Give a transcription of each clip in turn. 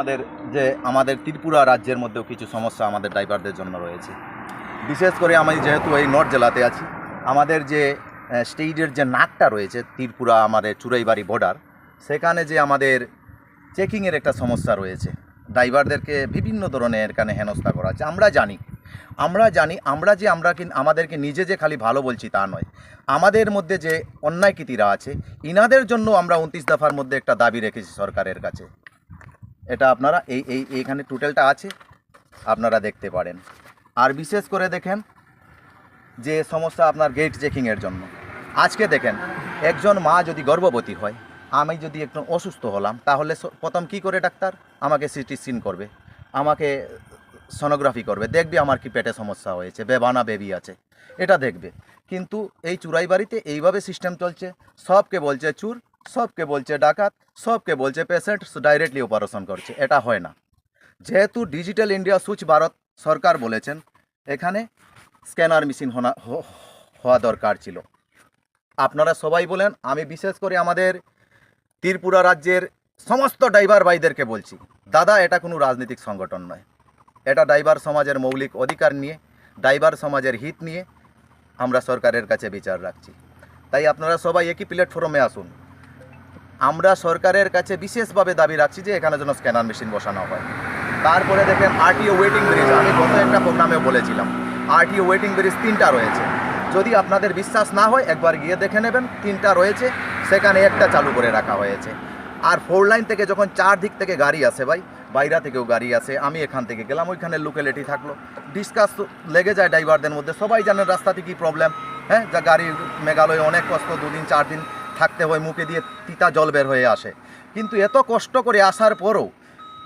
আমাদের যে আমাদের ত্রিপুরা রাজ্যের মধ্যেও কিছু সমস্যা আমাদের ড্রাইভারদের জন্য রয়েছে। বিশেষ করে আমি যেহেতু এই নর্থ জেলাতে আছি, আমাদের যে স্টেটের যে নাকটা রয়েছে, ত্রিপুরা আমাদের চুরাইবাড়ি বর্ডার সেখানে যে আমাদের চেকিংয়ের একটা সমস্যা রয়েছে। ড্রাইভারদেরকে বিভিন্ন ধরনের এখানে হেনস্থা করা হচ্ছে। আমরা জানি আমরা জানি, আমরা যে আমরা কি আমাদেরকে নিজে যে খালি ভালো বলছি তা নয়। আমাদের মধ্যে যে অন্যায়কৃতীরা আছে, ইনাদের জন্য আমরা উনত্রিশ দফার মধ্যে একটা দাবি রেখেছি সরকারের কাছে। এটা আপনারা এই এই, এইখানে টোটালটা আছে, আপনারা দেখতে পারেন। আর বিশেষ করে দেখেন যে সমস্যা আপনার গেট চেকিংয়ের জন্য। আজকে দেখেন, একজন মা যদি গর্ভবতী হয়, আমি যদি একটু অসুস্থ হলাম, তাহলে প্রথম কি করে ডাক্তার? আমাকে সিটি সিন করবে, আমাকে সোনোগ্রাফি করবে, দেখবে আমার কি পেটে সমস্যা হয়েছে বেবানা বেবি আছে, এটা দেখবে। কিন্তু এই চুরাই বাড়িতে এইভাবে সিস্টেম চলছে, সবকে বলছে, চুর সবকে বলছে ডাকাত, সবকে বলছে পেশেন্ট ডাইরেক্টলি অপারেশন করছে। এটা হয় না। যেহেতু ডিজিটাল ইন্ডিয়া সুচ ভারত সরকার বলেছেন, এখানে স্ক্যানার মেশিন হওয়া দরকার ছিল। আপনারা সবাই বলেন, আমি বিশেষ করে আমাদের ত্রিপুরা রাজ্যের সমস্ত ড্রাইভার ভাইদেরকে বলছি, দাদা, এটা কোনো রাজনৈতিক সংগঠন নয়। এটা ড্রাইভার সমাজের মৌলিক অধিকার নিয়ে ড্রাইভার সমাজের হিত নিয়ে আমরা সরকারের কাছে বিচার রাখছি। তাই আপনারা সবাই একই প্ল্যাটফর্মে আসুন। আমরা সরকারের কাছে বিশেষভাবে দাবি রাখছি যে এখানে যেন স্ক্যানার মেশিন বসানো হয়। তারপরে দেখেন আরটিও ওয়েটিং ব্রিজ আমি গত একটা প্রোগ্রামে বলেছিলাম আরটিও ওয়েটিং ব্রিজ তিনটা রয়েছে। যদি আপনাদের বিশ্বাস না হয়, একবার গিয়ে দেখে নেবেন, তিনটা রয়েছে, সেখানে একটা চালু করে রাখা হয়েছে। আর ফোর লাইন থেকে যখন চার দিক থেকে গাড়ি আসে ভাই, বাইরা থেকেও গাড়ি আসে, আমি এখান থেকে গেলাম, ওইখানে লোকালিটি থাকল। ডিসকাস লেগে যায় ড্রাইভারদের মধ্যে, সবাই জানেন রাস্তাতে কী প্রবলেম হ্যাঁ যা গাড়ি মেঘালয়ে অনেক কষ্ট, দুদিন চার দিন থাকতে হয়, মুখে দিয়ে তিতা জল বের হয়ে আসে। কিন্তু এত কষ্ট করে আসার পরও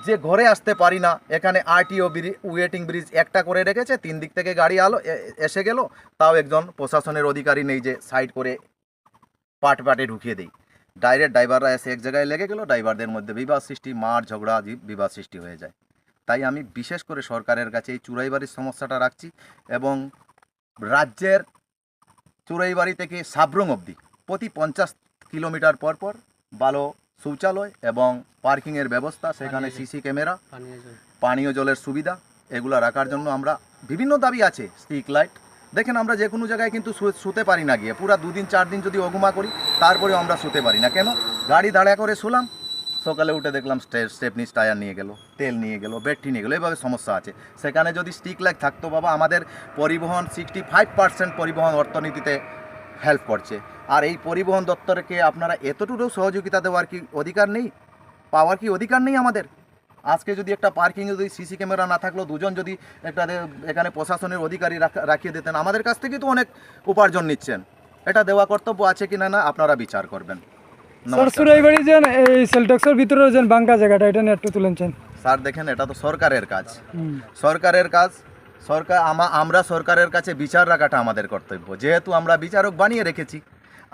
যে ঘরে আসতে পারি না, এখানে আরটিও ওয়েটিং ব্রিজ একটা করে রেখেছে, তিন দিক থেকে গাড়ি আলো এসে গেল, তাও একজন প্রশাসনের অধিকারী নেই যে সাইড করে পাট পাটে ঢুকিয়ে দেই। ডাইরেক্ট ড্রাইভাররা এসে এক জায়গায় লেগে গেল, ড্রাইভারদের মধ্যে বিবাদ সৃষ্টি, মার ঝগড়া বিবাদ সৃষ্টি হয়ে যায়। তাই আমি বিশেষ করে সরকারের কাছে এই চুরাইবাড়ির সমস্যাটা রাখছি এবং রাজ্যের চুরাইবাড়ি থেকে সাবরং অবধি প্রতি পঞ্চাশ কিলোমিটার পর পর ভালো শৌচালয় এবং পার্কিংয়ের ব্যবস্থা সেখানে সিসি ক্যামেরা পানীয় জলের সুবিধা এগুলো রাখার জন্য আমরা বিভিন্ন দাবি আছে স্টিক লাইট দেখেন আমরা যে কোনো জায়গায় কিন্তু শুতে পারি না গিয়ে পুরা দুদিন চার দিন যদি অগুমা করি তারপরেও আমরা শুতে পারি না। কেন? গাড়ি দাঁড়া করে শুলাম সকালে উঠে দেখলাম স্টেপনিস টায়ার নিয়ে গেল তেল নিয়ে গেল ব্যাটারি নিয়ে গেলো এভাবে সমস্যা আছে। সেখানে যদি স্টিক লাইট থাকতো বাবা আমাদের পরিবহন সিক্সটি ফাইভ পার্সেন্ট পরিবহন অর্থনীতিতে হেল্প করছে। আর এই পরিবহন দপ্তরকে আপনারা এতটুকু সহযোগিতা দেওয়ার কি অধিকার নেই? পাওয়ার কি অধিকার নেই আমাদের? আজকে যদি একটা পার্কিং যদি সিসি ক্যামেরা না থাকল দুজন যদি একটা এখানে প্রশাসনের অধিকারী রাখিয়ে দিতেন আমাদের কাছ থেকে তো অনেক উপার্জন নিচ্ছেন। এটা দেওয়া কর্তব্য আছে কি না না আপনারা বিচার করবেন। স্যার নমস্কার। সুরাইবাড়ি যেন এই সেলটক্সের ভিতরে যেন বাঙ্কা জায়গাটা এটা নিয়ে একটু তুলেছেন স্যার দেখেন এটা তো সরকারের কাজ। সরকারের কাজ সরকার, আমা আমরা সরকারের কাছে বিচার রাখাটা আমাদের কর্তব্য। যেহেতু আমরা বিচারক বানিয়ে রেখেছি,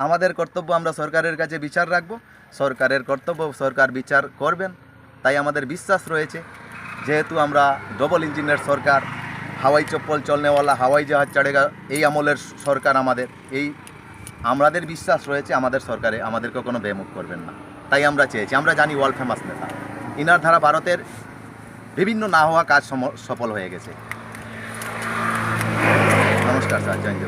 আমাদের কর্তব্য আমরা সরকারের কাছে বিচার রাখব। সরকারের কর্তব্য, সরকার বিচার করবেন, তাই আমাদের বিশ্বাস রয়েছে। যেহেতু আমরা ডবল ইঞ্জিনের সরকার, হাওয়াই চপ্পল চলনেওয়ালা, হাওয়াই জাহাজ চড়েগা, এই আমলের সরকার আমাদের। এই আমাদের বিশ্বাস রয়েছে আমাদের সরকারে আমাদেরকে কোনো বেমুখ করবেন না। তাই আমরা চেয়েছি, আমরা জানি ওয়ার্ল্ড ফেমাস নেতা। ইনার ধারা ভারতের বিভিন্ন না হওয়া কাজ সফল হয়ে গেছে। Dasal saja,